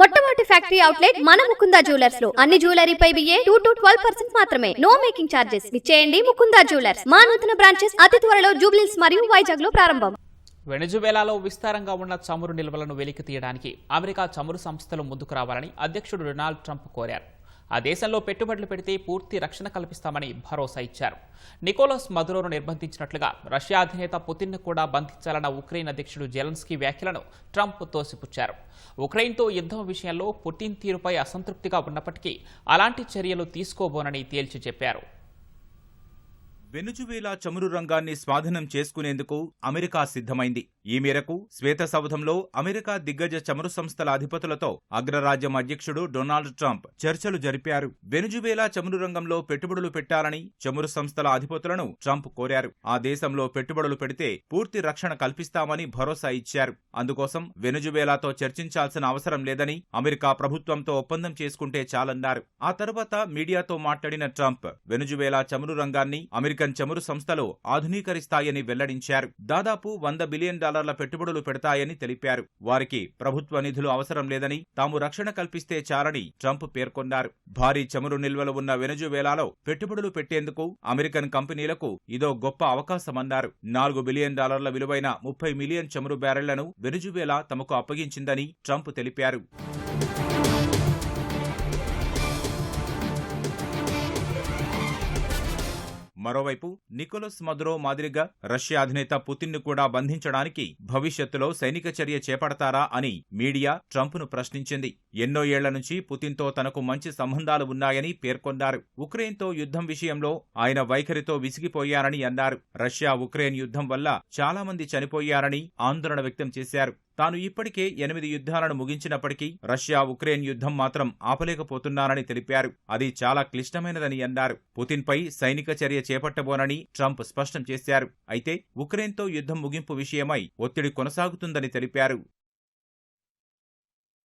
మొట్టమొదటి factory outlet మన ముకుందా జ్యువెలర్స్లో. అన్ని జ్యువెలరీపై బియ్యే టూ టు ట్వెల్వ్ పర్సెంట్ మాత్రమే. No making charges. ఇచ్చేయండి ముకుందా జ్యువెలర్స్. మా నూతన బ్రాంచెస్ అతి త్వరలో జూబ్లీస్ మరియు వైజాగ్లో ప్రారంభం. వెనజువేలాలో విస్తారంగా ఉన్న చమురు నిల్వలను వెలికి తీయడానికి అమెరికా చమురు సంస్థలు ముందుకు రావాలని అధ్యక్షుడు డొనాల్డ్ ట్రంప్ కోరారు. ఆ దేశంలో పెట్టుబడులు పెడితే పూర్తి రక్షణ కల్పిస్తామని భరోసా ఇచ్చారు. నికోలస్ మదురోను నిర్బంధించినట్లుగా రష్యా అధినేత పుతిన్ను కూడా బంధించాలన్న ఉక్రెయిన్ అధ్యక్షుడు జెలెన్స్కీ వ్యాఖ్యలను ట్రంప్ తోసిపుచ్చారు. ఉక్రెయిన్తో యుద్ధం విషయంలో పుతిన్ తీరుపై అసంతృప్తిగా ఉన్నప్పటికీ అలాంటి చర్యలు తీసుకోబోనని తేల్చి చెప్పారు. వెనుజువేలా చమురు రంగాన్ని స్వాధీనం చేసుకునేందుకు అమెరికా సిద్ధమైంది. ఈ మేరకు శ్వేత సౌధంలో అమెరికా దిగ్గజ చమురు సంస్థల అధిపతులతో అగ్రరాజ్యం అధ్యక్షుడు డొనాల్డ్ ట్రంప్ చర్చలు జరిపారు. వెనుజువేలా చమురు రంగంలో పెట్టుబడులు పెట్టాలని చమురు సంస్థల అధిపతులను ట్రంప్ కోరారు. ఆ దేశంలో పెట్టుబడులు పెడితే పూర్తి రక్షణ కల్పిస్తామని భరోసా ఇచ్చారు. అందుకోసం వెనుజువేలాతో చర్చించాల్సిన అవసరం లేదని అమెరికా ప్రభుత్వంతో ఒప్పందం చేసుకుంటే చాలన్నారు. ఆ తర్వాత మీడియాతో మాట్లాడిన ట్రంప్ వెనుజువేలా చమురు రంగాన్ని అమెరికన్ చమురు సంస్థలు ఆధునీకరిస్తాయని వెల్లడించారు. దాదాపు వంద బిలియన్ డాలర్ల పెట్టుబడులు పెడతాయని తెలిపారు. వారికి ప్రభుత్వ నిధులు అవసరం లేదని తాము రక్షణ కల్పిస్తే చాలని ట్రంప్ పేర్కొన్నారు. భారీ చమురు నిల్వలు ఉన్న వెనుజువేలాలో పెట్టుబడులు పెట్టేందుకు అమెరికన్ కంపెనీలకు ఇదో గొప్ప అవకాశమన్నారు. నాలుగు బిలియన్ డాలర్ల విలువైన ముప్పై మిలియన్ చమురు బ్యారెళ్ళను వెనుజువేలా తమకు అప్పగించిందని ట్రంప్ తెలిపారు. మరోవైపు నికోలస్ మదురో మాదిరిగా రష్యా అధినేత పుతిన్ను కూడా బంధించడానికి భవిష్యత్తులో సైనిక చర్య చేపడతారా అని మీడియా ట్రంప్ను ప్రశ్నించింది. ఎన్నో ఏళ్ళ నుంచి పుతిన్తో తనకు మంచి సంబంధాలు ఉన్నాయని పేర్కొన్నారు. ఉక్రెయిన్తో యుద్ధం విషయంలో ఆయన వైఖరితో విసిగిపోయారని అన్నారు. రష్యా ఉక్రెయిన్ యుద్ధం వల్ల చాలా మంది చనిపోయారని ఆందోళన వ్యక్తం చేశారు. తాను ఇప్పటికే ఎనిమిది యుద్ధాలను ముగించినప్పటికీ రష్యా ఉక్రెయిన్ యుద్ధం మాత్రం ఆపలేకపోతున్నానని తెలిపారు. అది చాలా క్లిష్టమైనదని అన్నారు. పుతిన్పై సైనిక చర్య చేపట్టబోనని ట్రంప్ స్పష్టం చేశారు. అయితే ఉక్రెయిన్తో యుద్ధం ముగింపు విషయమై ఒత్తిడి కొనసాగుతుందని తెలిపారు.